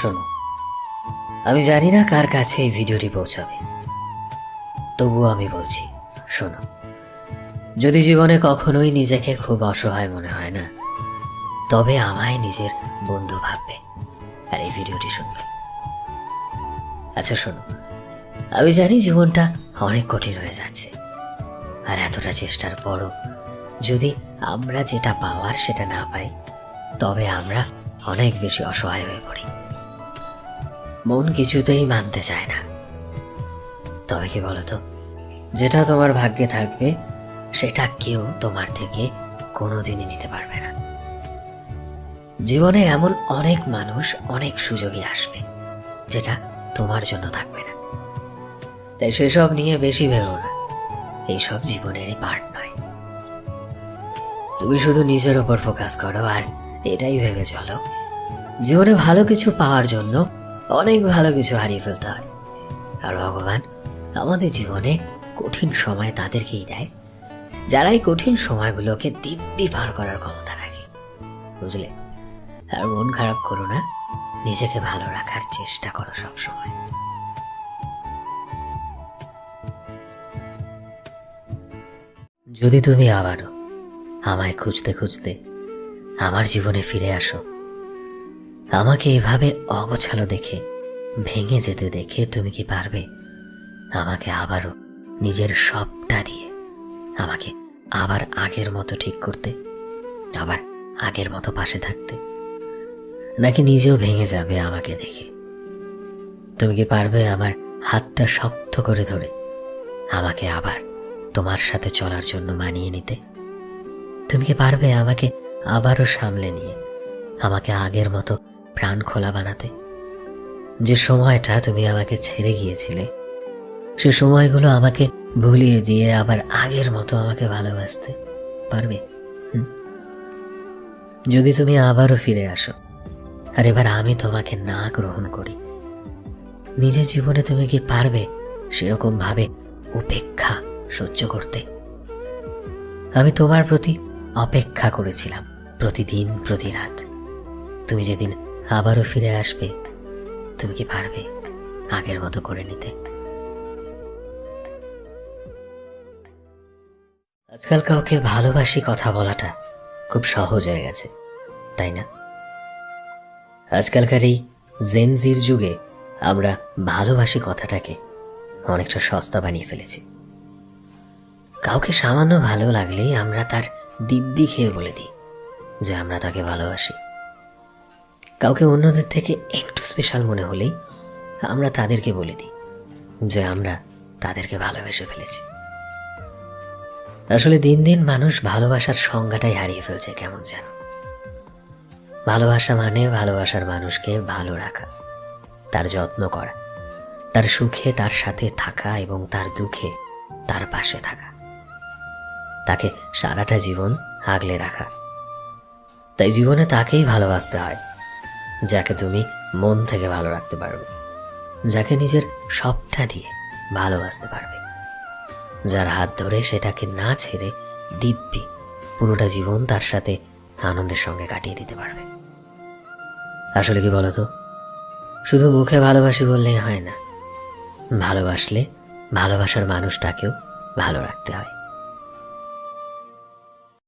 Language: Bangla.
শোনো। আমি জানি না কার কাছে এই ভিডিওটি পৌঁছাবে। তবুও আমি বলছি, শোনো। যদি জীবনে কখনোই নিজেকে খুব অসহায় মনে হয় না, তবে আমায় নিজের বন্ধু ভাববে আর এই ভিডিওটি শুনবে। আচ্ছা শোনো। আমি জানি জীবনটা অনেক কঠিন হয়ে যাচ্ছে আর এতটা চেষ্টার পরও যদি আমরা যেটা পাওয়ার সেটা না পাই, তবে আমরা অনেক বেশি অসহায় হয়ে পড়ি। মন কিছুতেই মানতে চায় না। তবে কি বলতো? যেটা তোমার ভাগ্যে থাকবে, সেটা কেউ তোমার থেকে কোনোদিনই নিতে পারবে না। জীবনে এমন অনেক মানুষ অনেক সুযোগই আসবে, যেটা তোমার জন্য থাকবে না। তাই সেসব নিয়ে বেশি ভেবো না। এইসব জীবনেরই পার্ট নয়। তুমি শুধু নিজের ওপর ফোকাস করো আর এটাই ভেবে চলো। জীবনে ভালো কিছু পাওয়ার জন্য অনেক ভালো কিছু হারিয়ে ফেলতে হয়। আর ভগবান আমাদের জীবনে কঠিন সময় তাদেরকেই দেয়। যারা এই কঠিন সময়গুলোকে দিব্যি পার করার ক্ষমতা রাখে। বুঝলে? আর মন খারাপ করো না, নিজেকে ভালো রাখার চেষ্টা করো সব সময় যদি তুমি আবারও আমায় খুঁজতে খুঁজতে আমার জীবনে ফিরে আসো আমাকে এভাবে অগোছালো দেখে, ভেঙে যেতে দেখে তুমি কি পারবে? আমাকে আবারও নিজের সবটা দিয়ে, আমাকে আবার আগের মতো ঠিক করতে, আবার আগের মতো পাশে থাকতে। নাকি নিজেও ভেঙে যাবে আমাকে দেখে? তুমি কি পারবে আমার হাতটা শক্ত করে ধরে, আমাকে আবার তোমার সাথে চলার জন্য মানিয়ে নিতে? তুমি কি পারবে আমাকে আবারও সামলে নিয়ে, আমাকে আগের মতো প্রাণ খোলা বানাতে। যে সময়টা তুমি আমাকে ছেড়ে গিয়েছিলে, সে সময়গুলো আমাকে ভুলিয়ে দিয়ে আবার আগের মতো আমাকে ভালোবাসতে পারবে? যদি তুমি আবারও ফিরে আসো, আর এবার আমি তোমাকে না গ্রহণ করি, নিজের জীবনে তুমি কি পারবে সেরকম ভাবে উপেক্ষা সহ্য করতে? আমি তোমার প্রতি অপেক্ষা করেছিলাম প্রতিদিন প্রতি রাত তুমি যেদিন আবারও ফিরে আসবে। তুমি কি পারবে আগের মতো করে নিতে? আজকাল কাউকে ভালোবাসি কথা বলাটা খুব সহজ হয়ে গেছে, তাই না? আজকালকার এই জেনজির যুগে আমরা ভালোবাসি কথাটাকে অনেকটা সস্তা বানিয়ে ফেলেছি। কাউকে সামান্য ভালো লাগলেই আমরা তার দিব্যি খেয়ে বলে দিই যে আমরা তাকে ভালোবাসি। কাউকে অন্যদের থেকে একটু স্পেশাল মনে হলেই আমরা তাদেরকে বলে দিই যে আমরা তাদেরকে ভালোবেসে ফেলেছি। আসলে দিন দিন মানুষ ভালোবাসার সংজ্ঞাটাই হারিয়ে ফেলছে, কেমন যেন। ভালোবাসা মানে ভালোবাসার মানুষকে ভালো রাখা, তার যত্ন করা, তার সুখে তার সাথে থাকা এবং তার দুঃখে তার পাশে থাকা। তাকে সারাটা জীবন আগলে রাখা। তাই জীবনে তাকেই ভালোবাসতে হয়। যাকে তুমি মন থেকে ভালো রাখতে পারবে। যাকে নিজের সবটা দিয়ে ভালোবাসতে পারবে। যার হাত ধরে সেটাকে না ছেড়ে দিব্যি পুরোটা জীবন তার সাথে আনন্দের সঙ্গে কাটিয়ে দিতে পারবে। আসলে কি বলতো? শুধু মুখে ভালোবাসি বললেই হয় না। ভালোবাসলে ভালোবাসার মানুষটাকেও ভালো রাখতে হয়।